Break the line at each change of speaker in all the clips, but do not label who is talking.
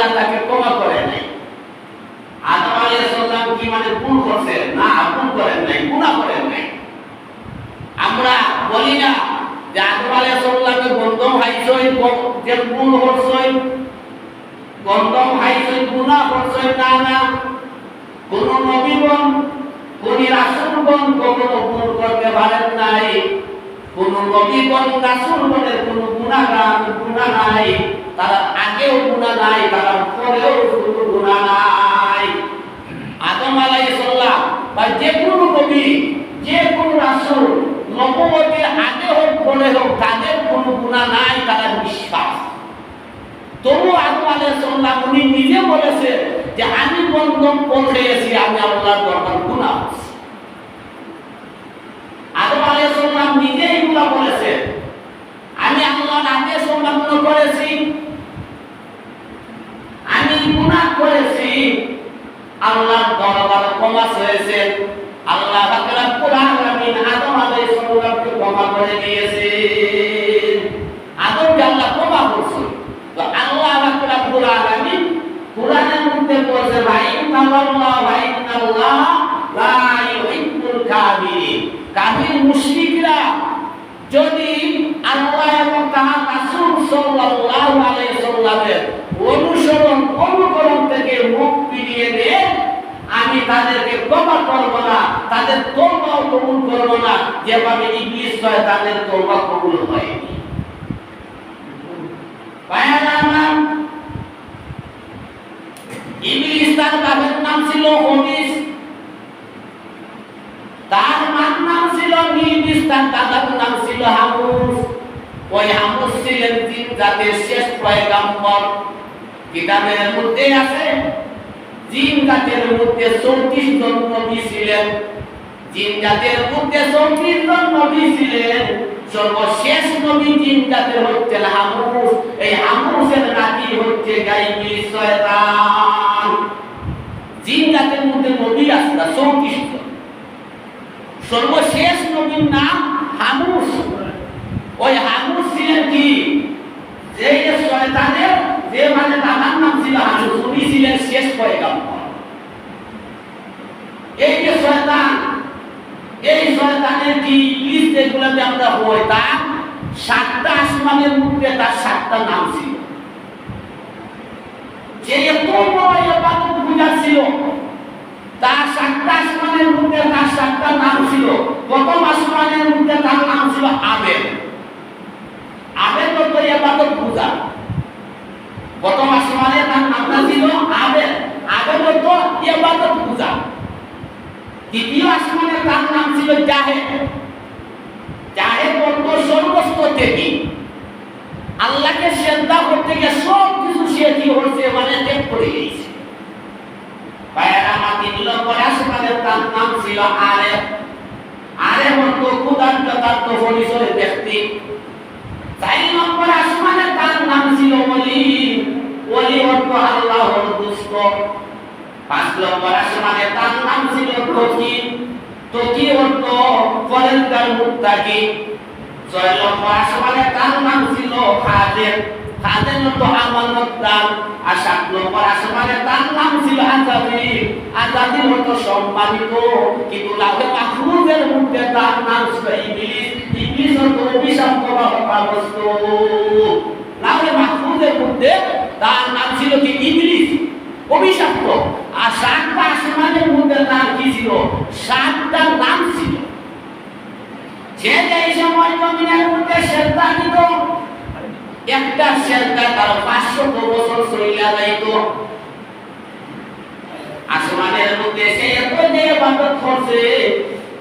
আল্লাহ তাকে ক্ষমা করে নাই। আদম আলাইহিস সালাম কি মানে ভুল করছে? না, ভুল করেন নাই, গুনাহ করেন নাই। আমরা বলি না যে আদম আলাইহিস সালামকে গন্ধম হাইছই যে ভুল করছই, গন্ধম হাইছই গুনাহ করছই, না না। কোন নবীগণ কোন রাসূলগণ কখনো ভুল করতে পারেন নাই। কোন নবীগণ রাসূলগণের কোন গুনাহগার গুনাহ নাই তারা আগেও গুনাহ নাই তারা পরেও কোনো গুনাহ নাই আদম আলাইহিস সালাম বা যে কোনো নবী যে কোনো রাসূল নবুয়তের আগে হোক, পরে হোক, তাদের কোনো গুনাহ নাই, তারা বিশ্বাস তবু আদম আলাইহিস সালাম, উনি নিজে বলেছে যে, আমি বন্ধন পৌঁছে আমি আল্লাহর গুনাহ করছি। আদম আলাইহিস সালাম নিজে এগুলা বলেছে আমি আল্লাহর আদেশ অমান্য করেছি আমি গুনাহ করেছি আল্লাহর দরবার ক্ষমা হয়েছে আল্লাহ রাব্বুল আলামিন আদম আলাইহিস সালামকে ক্ষমা করে দিয়েছেন আদমকে আল্লাহ ক্ষমা করছেন তো আল্লাহ রাব্বুল আলামিন কোরআনের মধ্যে বলছে ভাই ইন্নাল্লাহ ভাই ইন্নাল্লাহ লা ইউহিব্বুল কাফিরিন। কাফির মুশরিকরা যদি আল্লাহ এবং তার রাসূল সাল্লাল্লাহু আলাইহি সাল্লামের তাদেরকে ক্ষমা করব না, তাদের তওবাও কবুল করব না। যেভাবে ইবলিস শয়তানের তওবা কবুল হয়নি। ভাইয়ারা আমার, ইবলিস তার বাবার নাম ছিল হবিস তার মার নাম ছিল নির্দিষ্ট তার দাদার নাম ছিল হামুস। ওই হামুস ছিলেন তিন জাতের শেষ পয়গাম্বর। কিতাবের মধ্যে আছে জিন জাতের মধ্যে চৌত্রিশ জন নবী ছিলেন। জিন জাতের মধ্যে চৌত্রিশ জন নবী ছিলেন। সর্বশেষ নবী জিন জাতের হচ্ছে হামুস। এই হামুসের নাতি হচ্ছে গাইবি শয়তান। জিন জাতের মধ্যে নবী আসলা চৌত্রিশ জন। সর্বশেষ নবীর নাম হামুস। ওই হামুস ছিলেন কি? যে শয়তানের যে মানে দাদার নাম ছিল হামুস উনি ছিলেন শেষ পয়গাম্বর। এই যে শয়তান, এই শয়তানের কি ইবলিস যেগুলোতে আমরা হই, তার সাতটা আসমানের মধ্যে তার সাতটা নাম ছিল। যে এত বড় পূজা ছিল, তার সাতটা আসমানের মধ্যে তার সাতটা নাম ছিল। প্রথম আসমানের মধ্যে তার নাম ছিল আবেদ। আবেদ তো ইবাদত পূজা প্রথম আসমানে তার নামটা ছিল আবেদ আবেদ তো ইবাদত পূজা। দ্বিতীয় আসমানে তার নাম ছিল জাহেদ। জাহেদ অর্থ সর্বস্ত থেকে আল্লাহকে শ্রদ্ধা করতে গিয়ে সব কিছু সে কি হচ্ছে মানে ত্যাগ করে গেছে ভাইয়েরা, আমার তিন নম্বর আসমানের তার নাম ছিল আরে আরে অর্থ ক্ষুদার যথার্থ পরিচয় ব্যক্তি। চার নম্বর আসমানের তার নাম ছিল ওলি ওলি অর্থ আল্লাহর দুষ্ট। পাঁচ নম্বর আসমানে তার নাম ছিল তকি তকি অর্থ ফরেনকার মুত্তাকি ছয় নম্বর আসমানে তার নাম ছিল খাদের খাদের অর্থ আমানতদার আর সাত নম্বর আসমানে তার নাম ছিল আজাদি আজাদির অর্থ সম্মানিত। কিন্তু লাভে মাহফুজের মধ্যে তার নাম ছিল ইবলিস। ইবলিস অর্থ অভিশাপ করা হতাগ্রস্ত লাভে মাহফুজের মধ্যে তার নাম ছিল কি? ইবলিস। অভিশপ্ত। আর সাতটা আসমানের মধ্যে তার কি ছিল? সাতটা নাম ছিল। যে এই সময় জমিনের মধ্যে শ্রদ্ধা দিত, একটা শ্রদ্ধা তার পাঁচশো বছর চলিয়া যাইত। আসমানের মধ্যে সে এত যে ইবাদত করছে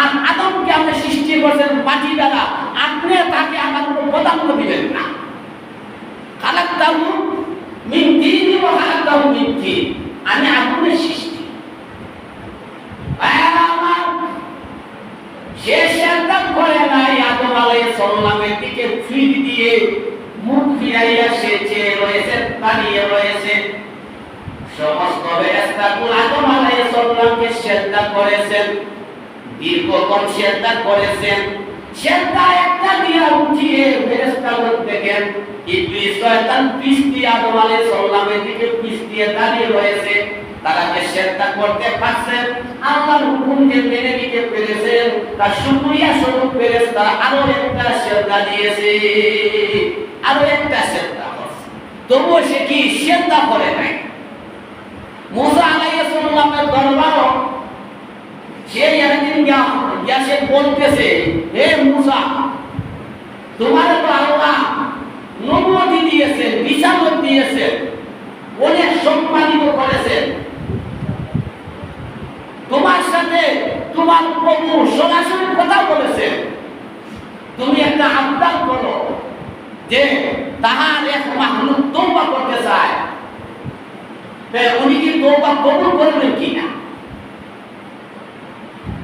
আর আদমকে আপনি সৃষ্টি করেছেন মাটি দ্বারা আপনি তাকে আমার কোনো প্রাধান্য দিবেন না। তিন ও হালাক্তাহু মিন তিন আমি আগুনের সৃষ্টি। আমার, সে সেজদা করে নাই আদম আলাইহিস সালামের দিকে ফির দিয়ে মুখ ফিরাইয়া সে চেয়ে রয়েছে দাঁড়িয়ে রয়েছে। সমস্ত ফেরেশতাকুল আদম আলাইহিস সালামকে সেজদা করেছেন। দীর্ঘক্ষণ সেজদা করেছেন। সেজদা একটা দিয়া উঠিয়ে ফেরেশতাগণ দেখেন ইবলিস শয়তান পিছ আদম আলাইহিস সালামের দিকে পিছ দাঁড়িয়ে রয়েছে। তারা যে করতে পারছেন আল্লাহর হুকুমকে মেনে নিতে পেরেছেন তার শুকরিয়া স্বরূপ ফেরেশতা আরও একটা সেজদা দিয়েছে। আরও একটা করছে। তবুও সে কি সেজদা করে নাই? মুসা আলাইহিস সালামের দরবারও সে একদিন গিয়া সে বলতেছে, হে মুসা, তোমার তো আল্লাহ নবুয়তি দিয়েছেন বিচারক অনেক সম্মানিত করেছেন তোমার সাথে তোমার প্রভু সরাসরি কথা বলেছেন তুমি একটা আবদার করো যে তাহার এক মাহলুক তৌবা করতে চায়। উনি কি তৌবা কবুল করবেন কিনা?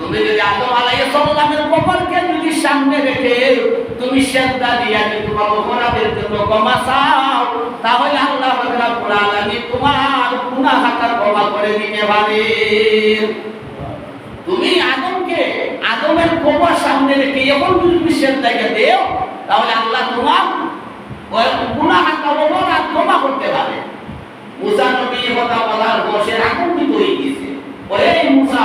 তুমি সামনে রেখে তুমি তোমার তাহলে আল্লাহ তোমার করে দিতে পারে। তুমি আদমকে, আদমের কবর সামনে রেখে এখন যদি তুমি সেজদাকে দেও, তাহলে আল্লাহ তোমার ওই গুনাহটা অপরাধ ক্ষমা করতে পারে। মুসা কথা বলার বসে আনন্দিত হয়ে গেছে। মুসা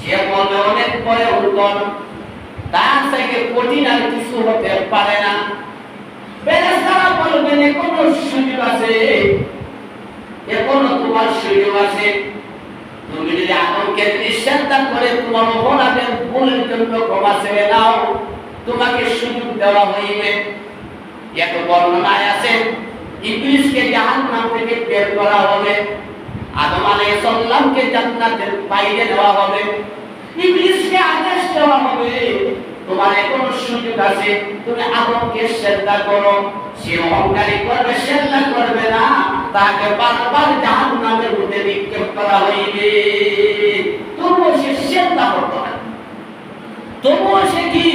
সে বলবে অনেক পরে ভয়ঙ্কর তার থেকে কঠিন আর কিছু হতে পারে না। ফেরেশতারা বলবেন, এখনও সুযোগ আছে। এখনও তোমার সুযোগ আছে। তুমি যদি আদমকে নিঃসন্তান করে তোমার অপরাধের ভুলের জন্য ক্ষমা চেয়ে নাও, তোমাকে সুযোগ দেওয়া হইবে। এক বর্ণনায় আছে, ইবলিসকে জাহান্নাম থেকে বের করা হবে। আদম আলাইহিস সালামকে জান্নাতের বাইরে দেওয়া হবে। ইবলিসকে আদেশ দেওয়া হবে, তোমার এখন সুযোগ আছে, তুমি আদমকে শ্রদ্ধা করো। সে অহংকারী করবে শ্রদ্ধা করবে না। তাকে বারবার জাহান্নামের মধ্যে নিক্ষেপ করা হইবে। তবুও সে শ্রদ্ধা করতো না। তবুও সে কি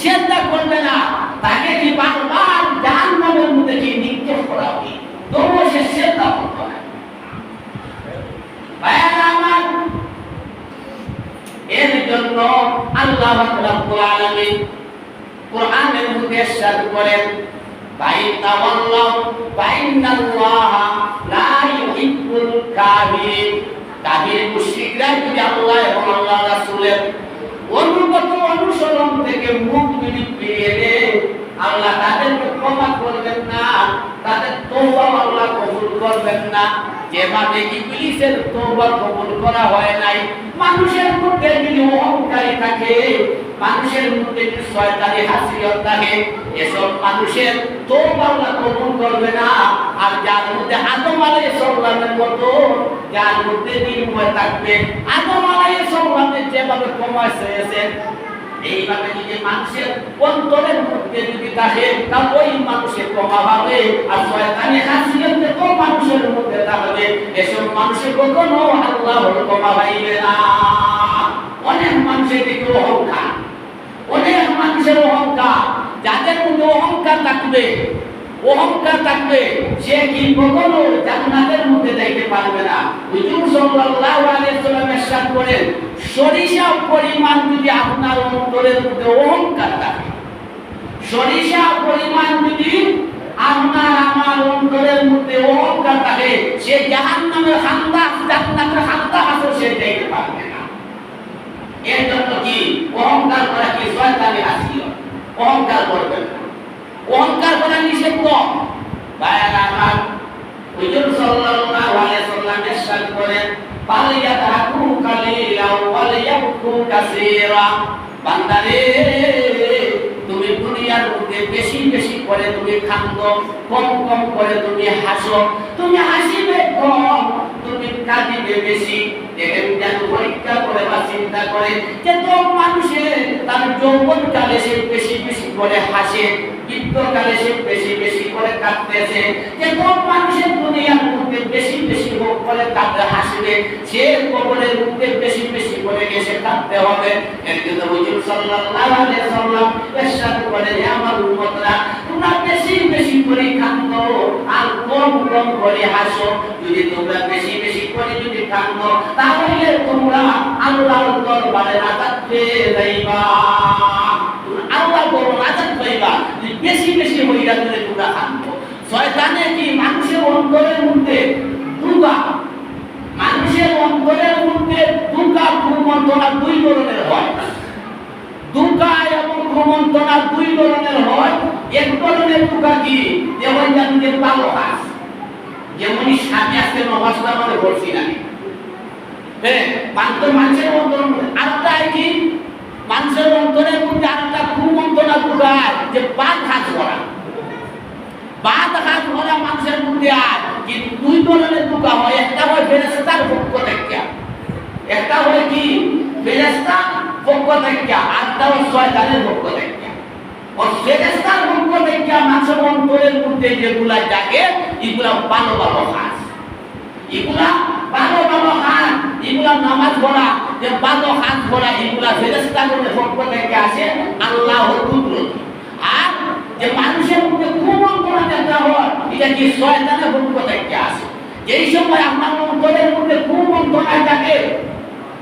শ্রদ্ধা করবে না? তাকে কি বারবার জাহান্নামের মধ্যে কি নিক্ষেপ করা হবে? তবুও সে শ্রদ্ধা করতো না। এর জন্য আল্লাহ কোরআনের মধ্যে করেন বাইন তাওয়াল্লাহ বাইনাল্লাহ থেকে মুখ যদি ফিরিয়ে দেয় আল্লাহ ক্ষমা করবেন না, তাদের তওবা আল্লাহ করবেন না। যেভাবে ইবলিসের তওবা কবুল করা হয় নাই, মানুষের মধ্যে যদি অহংকারী থাকে, মানুষের মধ্যে যদি শয়তানি হাসিয়ত থাকে, এসব মানুষের আল্লাহ কবুল করবে না। আর যার মধ্যে আদম আলাইহিস সালামের মতো, যার মধ্যে নির্ভয় থাকবে, আদম আলাইহিস সালামের যেভাবে ক্ষমা চেয়েছেন এইভাবে যদি মানুষের অন্তরের মধ্যে যদি থাকে তা ওই মানুষের ক্ষমা পাবে আর শয়তানি হাসিয়ত তো মানুষের মধ্যে থাকবে এসব মানুষের কখনো আল্লাহর ক্ষমা পাইবে না। অনেক মানুষের দিকে অহংকার। অনেক মানুষের অহংকার। যাদের মধ্যে অহংকার থাকবে অহংকার থাকবে, সে কি কখনো জান্নাতের মধ্যে যাইতে পারবে না? হুজুর সাল্লাল্লাহু আলাইহি সাল্লাম ইরশাদ করেন সরিষা পরিমাণ যদি আপনার অন্তরের মধ্যে অহংকার থাকে, সরিষা পরিমাণ যদি আপনার আমার অন্তরের মধ্যে অহংকার থাকে, সে জাহান্নামের খান্দা জান্নাতের খান্দা আসো সে যাইতে পারবে না। এর জন্য কি? অহংকার করা কি? শয়তানি আসিল অহংকার করবেন না। অহংকার করা নিষিদ্ধ ভাইয়ারা আমার, হুজুর সাল্লাল্লাহু আলাইহি সাল্লাম ইরশাদ করেন ফালিয়াতাকু কালিলা ওয়াল ইয়াবকু কাসীরা বান্দারে, তুমি দুনিয়ার মধ্যে বেশি বেশি করে তুমি খান্দ, কম কম করে তুমি হাসো। তুমি হাসিবে কম তুমি কাঁদিবে, বেশি দেখেন যেন পরীক্ষা করে বা চিন্তা করে যে তো মানুষে তার যৌবন কালে সে বেশি বেশি করে হাসে। বৃদ্ধকালে সে বেশি বেশি করে কাঁদতেছে। যে তো মানুষের দুনিয়ার মধ্যে বেশি বেশি হোক করে কাঁদতে হাসবে, সে কবরের মধ্যে বেশি বেশি করে গেছে, কাঁদতে হবে। জন্য হুজুর সাল্লাল্লাহু আলাইহি সাল্লাম ইরশাদ করে যে আমার উম্মতরা, তোমরা বেশি বেশি করে কাঁদো, আর কম কম করে হাসো। যদি তোমরা বেশি বেশি করে যদি কাঁদো, তাহলে তোমরা আল্লাহর দরবারে নাজাত পেয়ে যাইবা। আল্লাহ বড় নাজাত পাইবা বেশি বেশি হইয়া করে তোমরা কাঁদো শয়তানে কি মানুষের অন্তরের মধ্যে দুর্গা মানুষের অন্তরের মধ্যে দুর্গা কুমন্ত্রণা দুই ধরনের হয়। দুর্গা এবং কুমন্ত্রণা দুই ধরনের হয়। এক ধরনের দুর্গা কি? যেমন জানেন যে পালো হাস। যেমন স্বামী আজকে নমাজটা মানে বলছি না হ্যাঁ মাত্র মানুষের অন্তর আরেকটা কি? মানুষের অন্তরের মধ্যে আরেকটা কুমন্ত্রণা দুর্গা যে বাদ হাত করা বাদ হাত করা মানুষের মধ্যে আর কিন্তু দুই ধরনের দুঃখ হয়, একটা হয় ফেরেস্তার পক্ষ থেকে। একটা হয় কি? ফেরেস্তা পক্ষ থেকে, আরেকটা হয় শয়তানের পক্ষ থেকে। ও মধ্যে যেগুলা এগুলা এগুলা এগুলা নামাজ পড়া যে ভালো কাজ পড়া এগুলা ফেরেস্তাগুলোর পক্ষ থেকে আসে, আল্লাহর কুদরত। আর যে মানুষের মধ্যে কুমন্ত্রণা দেখা হয়, এটা কি শয়তানের পক্ষ থেকে আসে? যেই সময় আপনার অন্তরের মধ্যে কুমন্ত্রণা থাকে,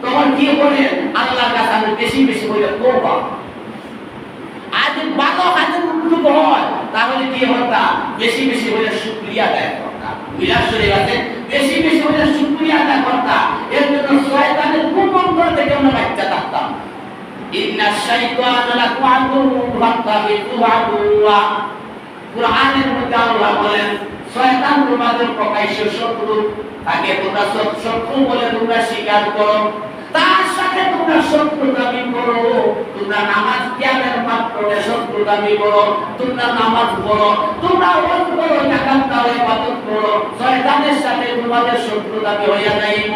তখন কি করে আল্লাহর কাছে আমি বেশি বেশি করে করব আর যদি ভালো হাতে উদ্যোগ হয়, তাহলে কি হতা বেশি বেশি হলে শুক্রিয়া আদায় করতা বিলাস শরীফ আছে বেশি বেশি হলে শুক্রিয়া আদায় করতা এর জন্য শয়তানের কুমন্ত্র থেকে আমরা বাচ্চা থাকতাম। শত্রু, তাকে তার সাথে তোমরা শত্রু দাবি তোমরা নামাজ জ্ঞানের মাত্রমে শত্রু দাবি করো। তোমরা নামাজ পড়ো। তোমরা হজ করো, জাকাত দাও, ইবাদত করো। শয়তানের সাথে তোমাদের শত্রু দাবি হইয়া যাইব।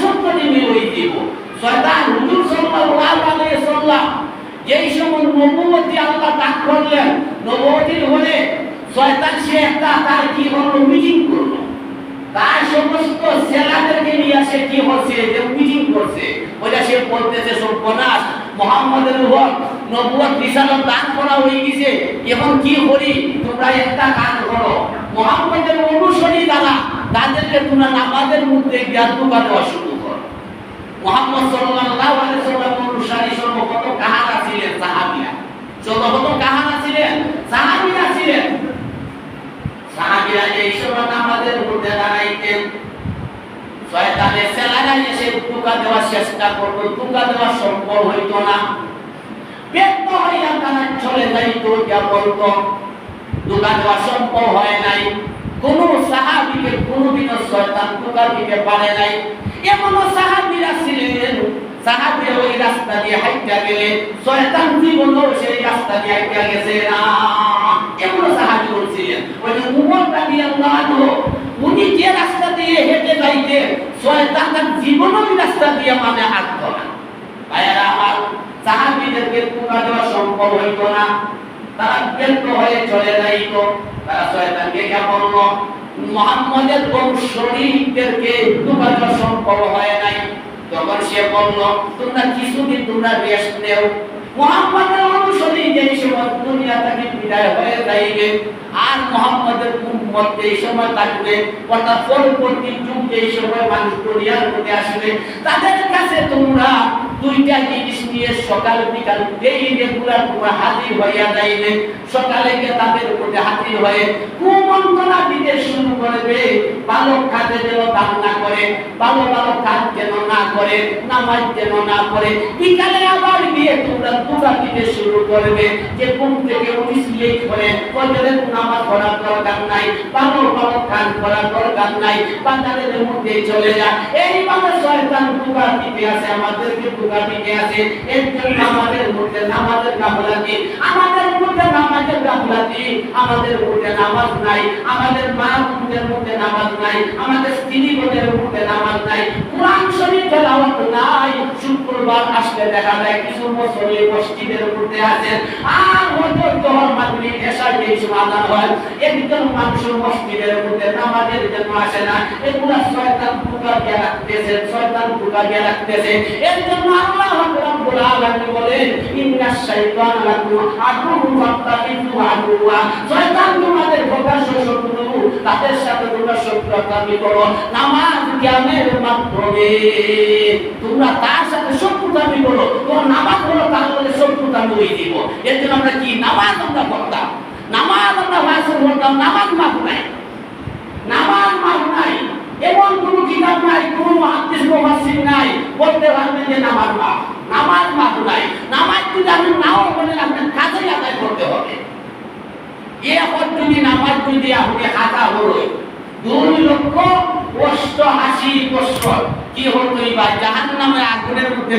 শত্রু নিমি হই দিব। শয়তান হুজুর সাল্লাল্লাহু আলাইহি সাল্লাম যেই সময় নবুয়তি আল্লাহ দান করলেন নবুয়তির হলে শয়তান সে একটা তার জীবন মিটিং করল। তার সমস্ত সেলাদেরকে নিয়ে আসে, কি হচ্ছে যে মিটিং করছে। ওইটা সে বলতেছে, সর্বনাশ, মোহাম্মদের উপর নবুয়ত রিসালত দান করা হয়ে গেছে। এখন কি করি? তোমরা একটা কাজ করো। মোহাম্মদের অনুসরী দ্বারা তাদেরকে তোমরা নামাজের মধ্যে জ্ঞান দেওয়া শুরু করো। মোহাম্মদ সাল্লাল্লাহু আলাইহি সাল্লাম অনুসারী সর্বপ্রথম কাহারা ছিলেন? সাহাবীরা। সর্বপ্রথম কাহারা ছিলেন? সাহাবীরা ছিলেন। সাহাবীরা এই সময় আমাদের মধ্যে দাঁড়াইতেন শয়তানের সেলারা এসে টুকা দেওয়ার চেষ্টা করতো টুকা দেওয়া সম্ভব হইতো না। ব্যর্থ হইয়া তারা চলে যাইতো যা বলতো টুকা দেওয়া সম্ভব হয় নাই। কোন সাহাবিকে, কোনদিনও শয়তান টুকা দিতে পারে নাই। এমনও সাহাবিরা ছিলেন, সাহাবিরা ওই রাস্তা দিয়ে হাইটা গেলে, শয়তান জীবনও সেই রাস্তা দিয়ে হাইটা গেছে না। এমনও সাহাবি ছিলেন। ওই যে উমর রাদিয়াল্লাহু উনি যে রাস্তা দিয়ে হেঁটে যাইতেন শয়তান তার জীবনও ওই রাস্তা দিয়ে মানে হাঁটতো না। ভাইয়ারা, আমার সাহাবিদেরকে টুকা দেওয়া সম্ভব হইতো না। তারা ব্যর্থ হয়ে চলে যাইত। তারা শয়তানকে কে বলল মোহাম্মদের বংশীদেরকে টুকা দেওয়া সম্ভব হয় নাই। তখন সে বলল, তোমরা কিছুদিন তোমরা রেস্ট নেও। মোহাম্মদের অনুসারী শরীর যেই সময় দুনিয়া থেকে বিদায় হয়ে যাইবে, আর মোহাম্মদের উম্মত যেই সময় থাকবে, অর্থাৎ পরবর্তী যুগ যেই সময় মানুষ দুনিয়ার মধ্যে আসবে। তাদের কাছে তোমরা দুইটা জিনিস নিয়ে সকাল বিকাল এই রেগুলার তোমরা হাজির হইয়া যাইবে। সকালে গিয়ে তাদের মধ্যে হাজির হয়ে কুমন্ত্রণা দিতে শুরু করবে ভালো কাজে যেন দান করে ভালো ভালো কাজ যেন না করে, নামাজ যেন না করে বিকালে আবার গিয়ে তোমরা দুটা দিতে শুরু করবে। যে ঘুম থেকে উঠিয়ে করে ফজরের নামাজ পড়ার দরকার নাই ভালো ভালো কাজ করার দরকার নাই, বাজারের মধ্যে চলে যা। এইভাবে শয়তান দুটা দিতে আছে, আমাদেরকে দুটা দিতে আছে। এর জন্য আমাদের মধ্যে নামাজের গাফলাতি আমাদের মধ্যে নামাজের গাফলাতি আমাদের মধ্যে নামাজ নাই, আমাদের মা বোনদের মধ্যে নামাজ নাই, আমাদের স্ত্রী বোনের মধ্যে নামাজ নাই। কোরআন শরীফ তেলাওয়াত নাই। না। এগুলা শয়তান পুকা দিয়ে রাখতেছে, শয়তান পুকা দিয়ে রাখতেছে। এর জন্য আল্লাহ রাব্বুল আলামিন বলেন ইন্নাশ শাইতান লাকুম আদুউন শত্রু, তাদের সাথে তোমরা শত্রুতা করো। নামাজ জ্ঞানের মাধ্যমে। তোমরা তার সাথে শত্রুতা করো তোমার নামাজ হলো তাহলে শত্রুতা হয়ে দিব। এর জন্য আমরা কি? নামাজ আমরা পড়তাম। নামাজ আমরা ভাষণ করতাম নামাজ মাফ নাই। নামাজ মাফ নাই। এমন কোন কিতাব নাই, কোন হাদিস মুফাসসির নাই। বলতে পারবেন যে নামাজ মাফ। নামাজ মাফ নাই। নামাজ যদি আপনি নাও বলেন, আপনার কাজে আদায় করতে হবে। এখন যদি নামাজ যদি আপনি হাতা হলো দুই লক্ষ অষ্ট আশি বছর কি হতো বা জাহান নামে আগুনের মধ্যে